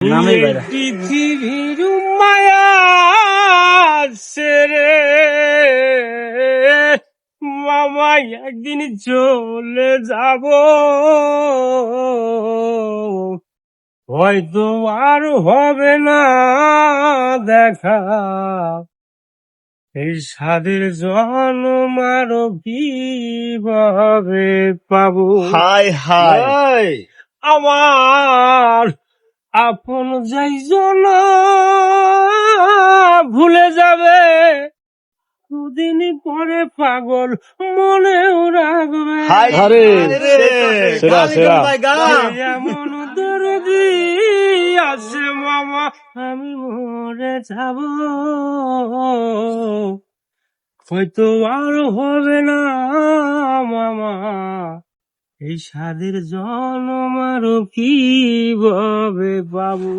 পৃথিবীর মায়া ছেড়ে মামা একদিন চলে যাব। হয়তো আর হবে না দেখা। এই স্বাদের জন্ম আরও কীভাবে পাবো? হাই হাই আমার আপন যাই যাইজন ভুলে যাবে। দুদিন পরে পাগল মনেও রাখবে হাই আরে, সেরা, সেরা। এমন দরদি আছে মামা আমি মরে যাব। হয়তো আর হবে না এই স্বাদের জন্ম কি কীভাবে পাবো।